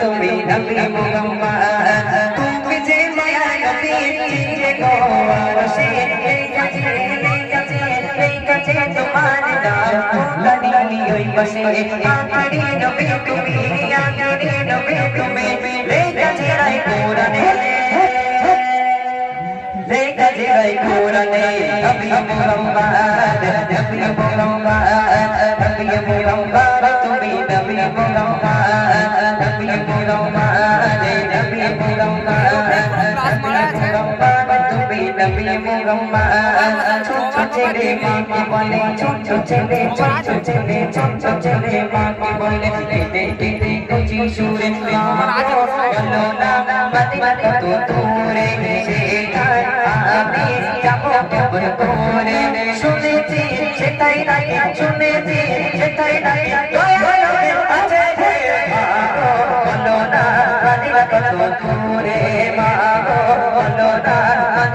তুমি নবী মুহাম্মদ তুমি যে মায়া নবী যে গো আরশে এই কাছে এই কাছে এই কাছে তোমার নাম কালি ওই বসে আখরি নবী তুমি আখরি নবী তুমি এই কাছে রাই কোরআনে লেখা যায় কোরআনে নবী মুহাম্মদ নবী মুহাম্মদ নবী মুহাম্মদ ছেলে মাকে বলে ছোট ছেলে ছোট ছেলে ছোট ছেলে মাকে বলে শুনেছি সেটাই নাই শুনেছি সেটাই নাই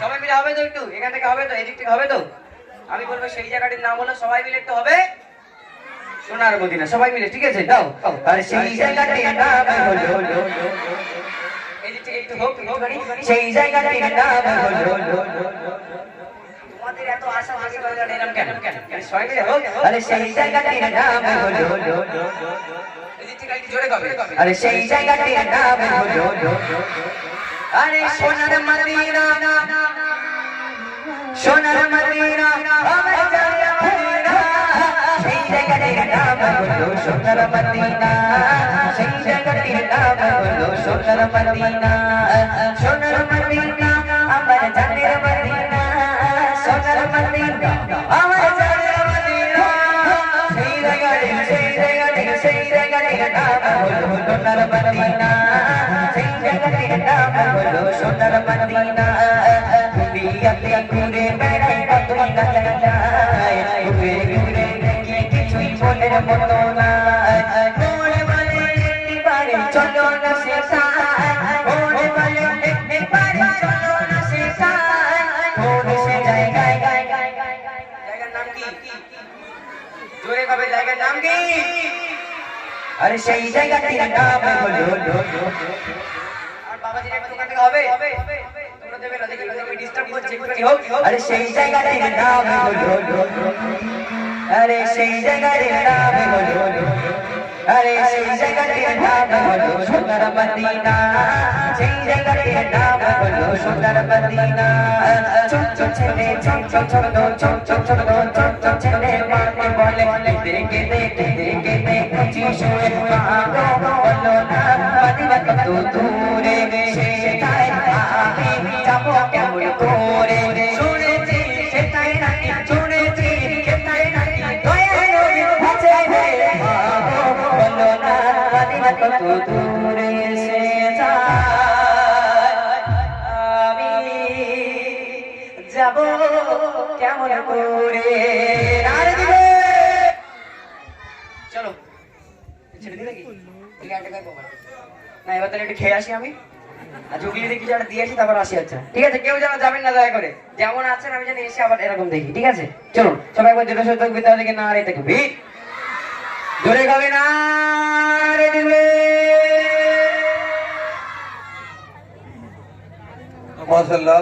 সবাই মিলে হবে তো একটু? এখান থেকে হবে তো? এদিক থেকে হবে তো? আমি বলব সেই জায়গাটির নাম হলো সবাই মিলে একটু হবে। সোনার মদিনা, সবাই মিলে, ঠিক আছে? দাও। আর সেই জায়গাটির নাম হলো। সেই জায়গাটির নাম হলো আরে সেই জায়গাটির নাম হলো আরে সোনার মদিনা সোনার মদিনা আমার জানের মদিনা সেই জায়গাটির নাম হলো সোনার মদিনা সেই জায়গাটির নাম হলো সোনার মদিনা সোনার মদিনা আমার জানের মদিনা সোনার মদিনা আমার জানের মদিনা সেই জায়গাটির সেই জায়গাটির সেই জায়গাটির নাম হলো সোনার মদিনা সেই জায়গাটির নাম সোনার মদিনা দুনিয়াতে জায়গার নাম কি? আরে সেই জায়গাটির নাম হলো আর বাবাজির একটু ওখান থেকে হবে তোমরা দেবে না দেখি দেখি ডিস্টার্ব করছে একটুখানি হোক আরে সেই জায়গাটির নাম হলো আরে সেই জায়গাটির নাম হলো আরে সেই জায়গাটির নাম হলো সোনার মদিনা সেই জায়গাটির নাম হলো সোনার মদিনা ছোট ছোট ছেলে ছোট ছোট ছোট ছোট ছোট ছোট ছোট ছোট ছেলে মাকে বলে দেখে দেখে দেখে দেখে চিশুয়ে মাগো বলো না মদিনা কত দূরে সেটাই আমি যাব কেমন যাব কেমন করে? নারে দিবে। চলো। না, এবার তাহলে একটু খেয়ে আসি আমি। আর জুগলি দেখি যারা দিয়ে আসি, তারপর আসি আচ্ছা। ঠিক আছে, কেউ যেন যাবেন না দয়া করে। যেমন আছেন, আমি যেন এসে আবার এরকম দেখি, ঠিক আছে? চলুন, সবাই একবার জোরে সরে থাকবে তাহলে না রে থাকবে জোরে গাবে না রে দিবে? মাশাআল্লাহ।